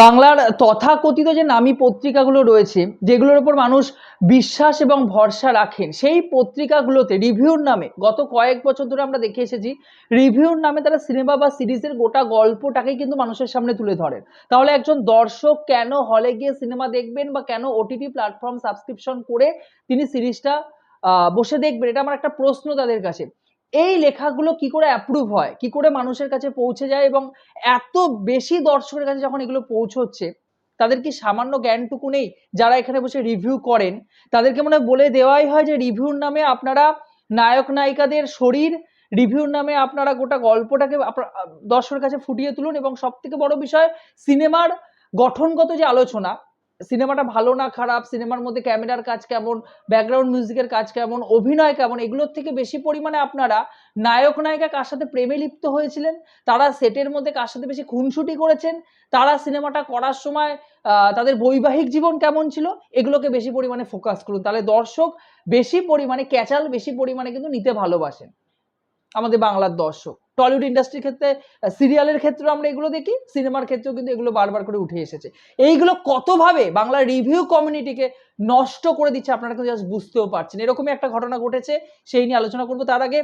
বাংলার তথাকথিত যে নামী পত্রিকাগুলো রয়েছে, যেগুলোর উপর মানুষ বিশ্বাস এবং ভরসা রাখেন, সেই পত্রিকাগুলোতে রিভিউর নামে গত কয়েক বছর ধরে আমরা দেখে এসেছি, রিভিউর নামে তারা সিনেমা বা সিরিজের গোটা গল্পটাকেই কিন্তু মানুষের সামনে তুলে ধরেন। তাহলে একজন দর্শক কেন হলে গিয়ে সিনেমা দেখবেন বা কেন ওটিটি প্ল্যাটফর্ম সাবস্ক্রিপশন করে তিনি সিরিজটা বসে দেখবেন? এটা আমার একটা প্রশ্ন তাদের কাছে। এই লেখাগুলো কি করে অ্যাপ্রুভ হয়? কি করে মানুষের কাছে পৌঁছে যায়? এবং এত বেশি দর্শকের কাছে যখন এগুলো পৌঁছচ্ছে, তাদের কি সামান্য জ্ঞানটুকু নেই? যারা এখানে বসে রিভিউ করেন, তাদেরকে মনে বলে দেওয়াই হয় যে রিভিউর নামে আপনারা নায়ক নায়িকাদের শরীর রিভিউর নামে আপনারা গোটা গল্পটাকে দর্শকের কাছে ফুটিয়ে তুলুন। এবং সব থেকে বড় বিষয়, সিনেমার গঠনগত যে আলোচনা সিনেমাটা ভালো না খারাপ, সিনেমার মধ্যে ক্যামেরার কাজ কেমন ব্যাকগ্রাউন্ড মিউজিকের কাজ কেমন, অভিনয় কেমন, এগুলোর থেকে বেশি পরিমাণে আপনারা নায়ক, নায়িকা কার সাথে প্রেমে লিপ্ত হয়েছিলেন? তারা সেটের মধ্যে কার সাথে বেশি খুনসুটি করেছেন? তারা সিনেমাটা করার সময় তাদের বৈবাহিক জীবন কেমন ছিল? এগুলোকে বেশি পরিমাণে ফোকাস করুন। তাহলে দর্শক বেশি পরিমাণে ক্যাচাল বেশি পরিমাণে কিন্তু নিতে ভালোবাসেন। আমাদের বাংলার দর্শক। টলিউড ইন্ডাস্ট্রির ক্ষেত্রে সিরিয়ালের ক্ষেত্রে আমরা এগুলো দেখি সিনেমার ক্ষেত্রেও কিন্তু এগুলো বারবার করে উঠে এসেছে। এইগুলো কতভাবে বাংলার রিভিউ কমিউনিটিকে নষ্ট করে দিচ্ছে আপনারা কিন্তু জাস্ট বুঝতেও পারছেন। এরকমই একটা ঘটনা ঘটেছে, সেই নিয়ে আলোচনা করব। তার আগে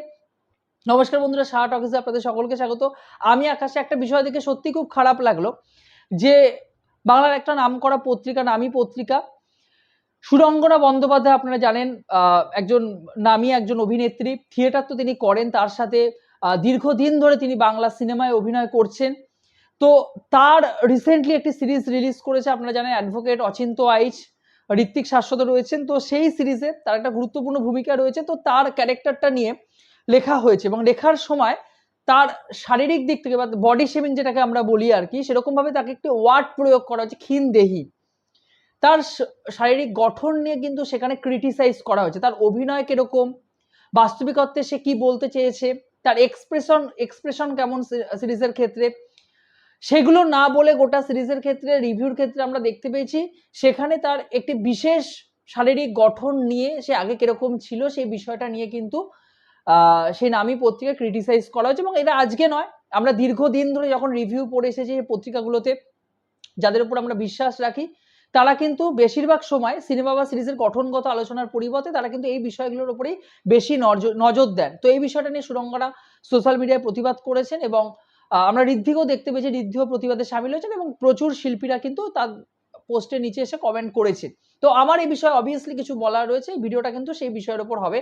নমস্কার বন্ধুরা শাহ টকিসে আপনাদের সকলকে স্বাগত। আমি আকাশে একটা বিষয় দেখে সত্যি খুব খারাপ লাগল যে বাংলার একটা নামকরা পত্রিকা, নামী পত্রিকা সুরঙ্গনা বন্দ্যোপাধ্যায়, আপনারা জানেন একজন নামী একজন অভিনেত্রী, থিয়েটার তো তিনি করেন, তার সাথে দীর্ঘদিন ধরে তিনি বাংলা সিনেমায় অভিনয় করছেন। তো তার রিসেন্টলি একটি সিরিজ রিলিজ করেছে, আপনারা জানেন অ্যাডভোকেট অচিন্ত আইচ, ঋত্বিক শাশ্বত রয়েছেন। তো সেই সিরিজে তার একটা গুরুত্বপূর্ণ ভূমিকা রয়েছে। তো তার ক্যারেক্টারটা নিয়ে লেখা হয়েছে এবং লেখার সময় তার শারীরিক দিক থেকে বা বডি শেমিং যেটাকে আমরা বলি আর কি সেরকম ভাবে তাকে একটি ওয়ার্ড প্রয়োগ করা হয়েছে, ক্ষীণ দেহি। তার শারীরিক গঠন নিয়ে কিন্তু সেখানে ক্রিটিসাইজ করা হয়েছে। তার অভিনয় কীরকম, বাস্তবিকত্বে সে কি বলতে চেয়েছে তার এক্সপ্রেশন এক্সপ্রেশন কেমন সিরিজের ক্ষেত্রে? সেগুলো না বলে গোটা সিরিজের ক্ষেত্রে রিভিউর ক্ষেত্রে আমরা দেখতে পেয়েছি। সেখানে তার একটি বিশেষ শারীরিক গঠন নিয়ে সে আগে কীরকম ছিল, সেই বিষয়টা নিয়ে কিন্তু সেই নামী পত্রিকা ক্রিটিসাইজ করা হয়েছে এবং এটা আজকে নয়। আমরা দীর্ঘদিন ধরে যখন রিভিউ পড়ে এসেছি পত্রিকাগুলোতে, যাদের উপর আমরা বিশ্বাস রাখি তারা কিন্তু বেশিরভাগ সময় সিনেমা বা সিরিজের গঠনগত আলোচনার পরিবর্তে তারা কিন্তু এই বিষয়গুলোর উপরেই বেশি নজর দেন। তো এই বিষয়টা নিয়ে সুরঙ্গনা সোশ্যাল মিডিয়ায় প্রতিবাদ করেছেন এবং আমরা ঋদ্ধিকেও দেখতে পেয়েছি, ঋদ্ধিও প্রতিবাদে সামিল হয়েছেন এবং প্রচুর শিল্পীরা কিন্তু তার পোস্টের নিচে এসে কমেন্ট করেছেন। তো আমার এই বিষয়ে অবভিয়াসলি কিছু বলার রয়েছে ভিডিওটা কিন্তু সেই বিষয়ের উপর হবে।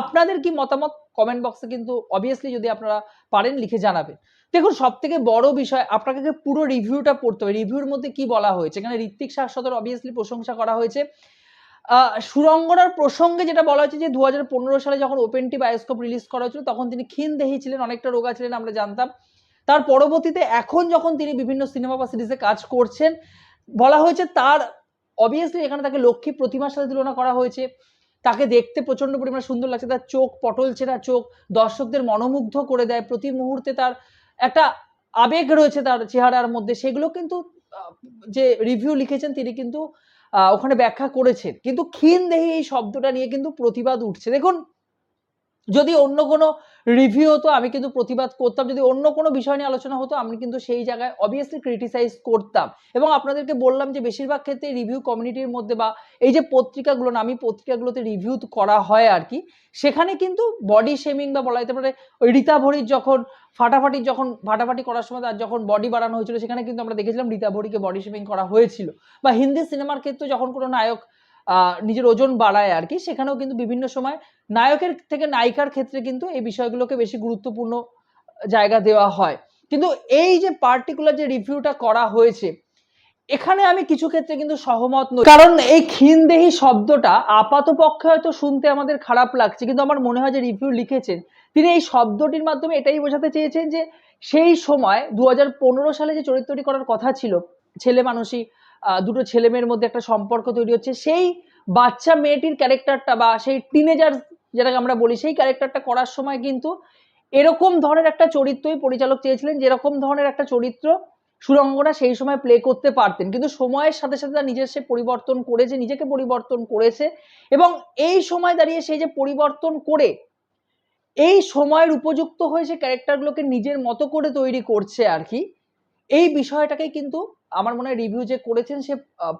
আপনাদের কি মতামত? কমেন্ট বক্সে কিন্তু অবভিয়াসলি যদি আপনারা পারেন লিখে জানাবেন। দেখুন সব থেকে বড় বিষয়, আপনাকে পুরো রিভিউটা পড়তে হবে। রিভিউর মধ্যে কি বলা হয়েছে? এখানে ঋত্বিক শাশ্বতের অবভিয়াসলি প্রশংসা করা হয়েছে। সুরঙ্গনার প্রসঙ্গে যেটা বলা হয়েছে যে দু হাজার পনেরো সালে যখন ওপেন টি বায়োস্কোপ রিলিজ করা হয়েছিল, তখন তিনি ক্ষীণ দেহি ছিলেন, অনেকটা রোগা ছিলেন, আমরা জানতাম। তার পরবর্তীতে এখন যখন তিনি বিভিন্ন সিনেমা বা সিরিজে কাজ করছেন, বলা হয়েছে তার অবভিয়াসলি এখানে তাকে লক্ষ্মী প্রতিমার সাথে তুলনা করা হয়েছে। তাকে দেখতে প্রচণ্ড পরিমাণে সুন্দর লাগছে। তার চোখ পটল না চোখ, দর্শকদের মনোমুগ্ধ করে দেয়। প্রতি মুহূর্তে তার একটা আবেগ রয়েছে তার চেহারার মধ্যে। সেগুলো কিন্তু যে রিভিউ লিখেছেন তিনি কিন্তু ওখানে ব্যাখ্যা করেছেন। কিন্তু ক্ষীণ দেহে এই শব্দটা নিয়ে কিন্তু প্রতিবাদ উঠছে। দেখুন, যদি অন্য কোনো রিভিউ হতো আমি কিন্তু প্রতিবাদ করতাম। যদি অন্য কোনো বিষয় নিয়ে আলোচনা হতো, আমি কিন্তু সেই জায়গায় অবভিয়াসলি ক্রিটিসাইজ করতাম। এবং আপনাদেরকে বললাম যে বেশিরভাগ ক্ষেত্রে রিভিউ কমিউনিটির মধ্যে বা এই যে পত্রিকাগুলো নামি পত্রিকাগুলোতে রিভিউ করা হয় আর কি, সেখানে কিন্তু বডি শেমিং বা বলা যেতে পারে ওই রীতা ভরির যখন ফাটাফাটি যখন ফাটাফাটি করার সময় তার যখন বডি বাড়ানো হয়েছিল, সেখানে কিন্তু আমরা দেখেছিলাম রীতা ভরিকে বডি শেমিং করা হয়েছিল। বা হিন্দি সিনেমার ক্ষেত্রে যখন কোনো নায়ক নিজের ওজন বাড়ায় আর কি। সেখানেও কিন্তু বিভিন্ন সময় নায়কের থেকে নায়িকার ক্ষেত্রে কিন্তু এই বিষয়গুলোকে বেশি গুরুত্বপূর্ণ জায়গা দেওয়া হয়। কিন্তু এই যে পার্টিকুলার যে রিভিউটা করা হয়েছে, এখানে আমি কিছু ক্ষেত্রে কিন্তু সহমত নই। কারণ এই ক্ষীণদেহী শব্দটা আপাত পক্ষে হয়তো শুনতে আমাদের খারাপ লাগছে, কিন্তু আমার মনে হয় যে রিভিউ লিখেছেন, তিনি এই শব্দটির মাধ্যমে এটাই বোঝাতে চেয়েছেন যে সেই সময় দু হাজার পনেরো সালে যে চরিত্রটি করার কথা ছিল, ছেলে মানুষই দুটো ছেলে মেয়ের মধ্যে একটা সম্পর্ক তৈরি হচ্ছে। সেই বাচ্চা মেয়েটির ক্যারেক্টারটা বা সেই টিনেজার যেটাকে আমরা বলি, সেই ক্যারেক্টারটা করার সময় কিন্তু এরকম ধরনের একটা চরিত্রই পরিচালক চেয়েছিলেন, যেরকম ধরনের একটা চরিত্র সুরঙ্গনা সেই সময় প্লে করতে পারতেন। কিন্তু সময়ের সাথে সাথে তার নিজের সে পরিবর্তন করেছে, নিজেকে পরিবর্তন করেছে এবং এই সময় দাঁড়িয়ে সেই যে পরিবর্তন করে, এই সময়ের উপযুক্ত হয়ে সে ক্যারেক্টারগুলোকে নিজের মতো করে তৈরি করছে আর কি, এই বিষয়টাকে কিন্তু আমার মনে হয় রিভিউ যে করেছেন, সে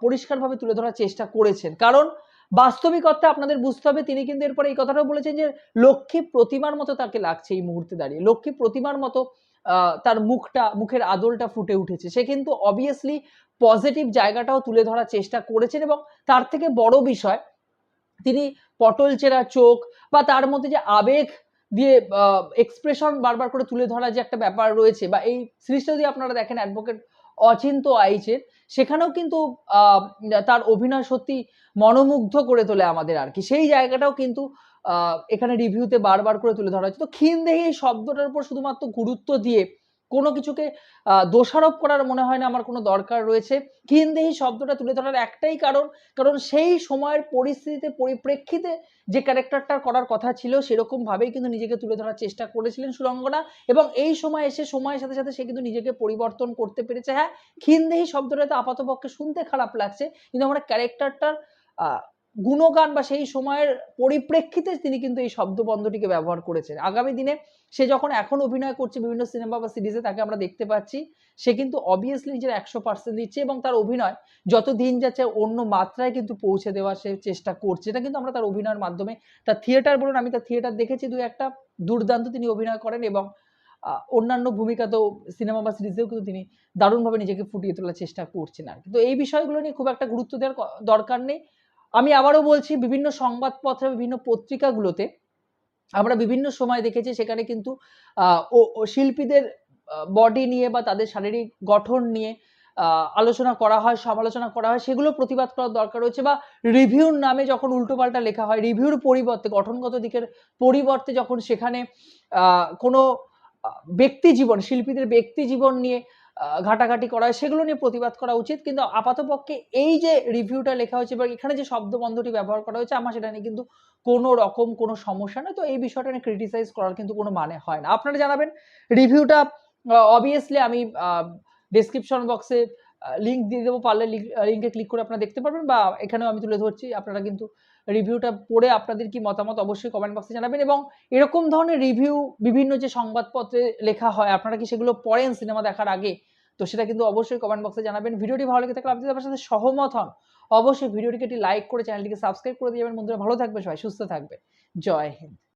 পরিষ্কারভাবে তুলে ধরার চেষ্টা করেছেন। কারণ বাস্তবিক অর্থে আপনাদের বুঝতে হবে, তিনি কিন্তু এরপরে এই কথাটাও বলেছেন যে, লক্ষ্মী প্রতিমার মতো তাকে লাগছে এই মুহূর্তে দাঁড়িয়ে। লক্ষ্মী প্রতিমার মতো তার মুখটা, মুখের আদলটা ফুটে উঠেছে। সে কিন্তু অবভিয়াসলি পজিটিভ জায়গাটাও তুলে ধরার চেষ্টা করেছেন এবং তার থেকে বড় বিষয়, তিনি পটল চেরা চোখ বা তার মধ্যে যে আবেগ দিয়ে এক্সপ্রেশন বারবার করে তুলে ধরা যে একটা ব্যাপার রয়েছে বা এই সিরিজটা যদি আপনারা দেখেন অ্যাডভোকেট অচিন্ত আইচের, সেখানেও কিন্তু তার অভিনয় সত্যি মনোমুগ্ধ করে তোলে আমাদের আর কি। সেই জায়গাটাও কিন্তু এখানে রিভিউতে বারবার করে তুলে ধরা হয়েছে। তো খিনদেহি এই শব্দটার উপর শুধুমাত্র গুরুত্ব দিয়ে কোনো কিছুকে দোষারোপ করার মনে হয় না, আমার কোনো দরকার রয়েছে। খিনদেহি শব্দটা তুলে ধরার একটাই কারণ কারণ সেই সময়ের পরিস্থিতিতে, পরিপ্রেক্ষিতে যে ক্যারেক্টারটা করার কথা ছিল সেরকম ভাবেই কিন্তু নিজেকে তুলে ধরার চেষ্টা করেছিলেন সুরঙ্গনা এবং এই সময় এসে, সময়ের সাথে সাথে সে কিন্তু নিজেকে পরিবর্তন করতে পেরেছে। হ্যাঁ খিনদেহি শব্দটা তো আপাতপক্ষে শুনতে খারাপ লাগছে, কিন্তু আমরা ক্যারেক্টারটার গুণগান বা সেই সময়ের পরিপ্রেক্ষিতে তিনি কিন্তু এই শব্দবন্ধটিকে ব্যবহার করেছেন। আগামী দিনে সে যখন এখন অভিনয় করছে বিভিন্ন সিনেমা বা সিরিজে, তাকে আমরা দেখতে পাচ্ছি। সে কিন্তু অবভিয়াসলি নিজের একশো পার্সেন্ট দিচ্ছে এবং তার অভিনয় যত দিন যাচ্ছে অন্য মাত্রায় কিন্তু পৌঁছে দেওয়ার সে চেষ্টা করছে। এটা কিন্তু আমরা তার অভিনয়ের মাধ্যমে, তার থিয়েটার বলুন, আমি তার থিয়েটার দেখেছি দু একটা দুর্দান্ত তিনি অভিনয় করেন এবং অন্যান্য ভূমিকাতেও সিনেমা বা সিরিজেও কিন্তু তিনি দারুণভাবে নিজেকে ফুটিয়ে তোলার চেষ্টা করছেন আর কিন্তু এই বিষয়গুলো নিয়ে খুব একটা গুরুত্ব দেওয়ার দরকার নেই। আমি আবারও বলছি, বিভিন্ন সংবাদপত্রে, বিভিন্ন পত্রিকাগুলোতে আমরা বিভিন্ন সময় দেখেছি, সেখানে কিন্তু ও শিল্পীদের বডি নিয়ে বা তাদের শারীরিক গঠন নিয়ে আলোচনা করা হয়, সমালোচনা করা হয়, সেগুলো প্রতিবাদ করার দরকার রয়েছে বা রিভিউর নামে যখন উল্টোপাল্টা লেখা হয় রিভিউর পরিবর্তে, গঠনগত দিকের পরিবর্তে যখন সেখানে কোনো ব্যক্তি জীবন, শিল্পীদের ব্যক্তি জীবন নিয়ে ঘাটাঘাটি করা হয়, সেগুলো নিয়ে প্রতিবাদ করা উচিত। কিন্তু আপাতপক্ষে এই যে রিভিউটা লেখা হয়েছে বা এখানে যে শব্দবন্ধটি ব্যবহার করা হয়েছে, আমার সেটা নিয়ে কিন্তু কোনো রকম কোনো সমস্যা নেই। তো এই বিষয়টা নিয়ে ক্রিটিসাইজ করার কিন্তু কোনো মানে হয় না। আপনারা জানাবেন রিভিউটা অবভিয়াসলি আমি ডেসক্রিপশন বক্সে লিঙ্ক দিয়ে দেবো। পারলে লিঙ্কে ক্লিক করে আপনারা দেখতে পারবেন বা এখানেও আমি তুলে ধরছি। আপনারা কিন্তু রিভিউটা পড়ে আপনাদের কি মতামত অবশ্যই কমেন্ট বক্সে জানাবেন। এবং এরকম ধরনের রিভিউ বিভিন্ন যে সংবাদপত্রে লেখা হয়, আপনারা কি সেগুলো পড়েন সিনেমা দেখার আগে? তো সেটা কিন্তু অবশ্যই কমেন্ট বক্সে জানাবেন। ভিডিওটি ভালো লেগে থাকলে আপনি আমার সাথে সহমত হন, অবশ্যই ভিডিওটিকে একটি লাইক করে চ্যানেলটিকে সাবস্ক্রাইব করে দিয়ে যাবেন। বন্ধুরা ভালো থাকবে সবাই, সুস্থ থাকবে। জয় হিন্দ।